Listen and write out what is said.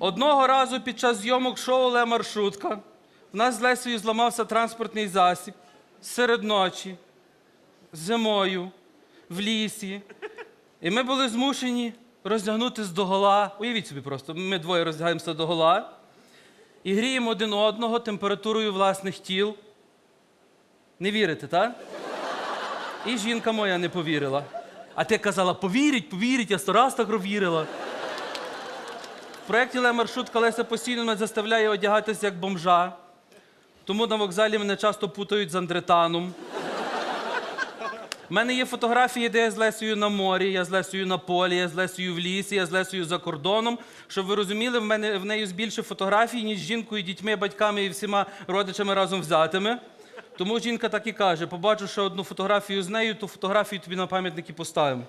Одного разу під час зйомок шоу Ле Маршрутка в нас з Лесею зламався транспортний засіб серед ночі, зимою, в лісі. І ми були змушені роздягнутися догола. Уявіть собі просто, ми двоє роздягаємося догола і гріємо один одного температурою власних тіл. Не вірите, так? І жінка моя не повірила. А ти казала, повірить, повірить, я сто раз так вірила. Проєкті Ле маршрутка Леся постійно мене заставляє одягатися як бомжа. Тому на вокзалі мене часто путають з Андретаном. У мене є фотографії, де я з Лесею на морі, я з Лесею на полі, я з Лесею в лісі, я з Лесею за кордоном. Щоб ви розуміли, в мене в неї більше фотографій, ніж жінкою, дітьми, батьками і всіма родичами разом взятими. Тому жінка так і каже: побачу ще одну фотографію з нею, то фотографію тобі на пам'ятник і поставимо.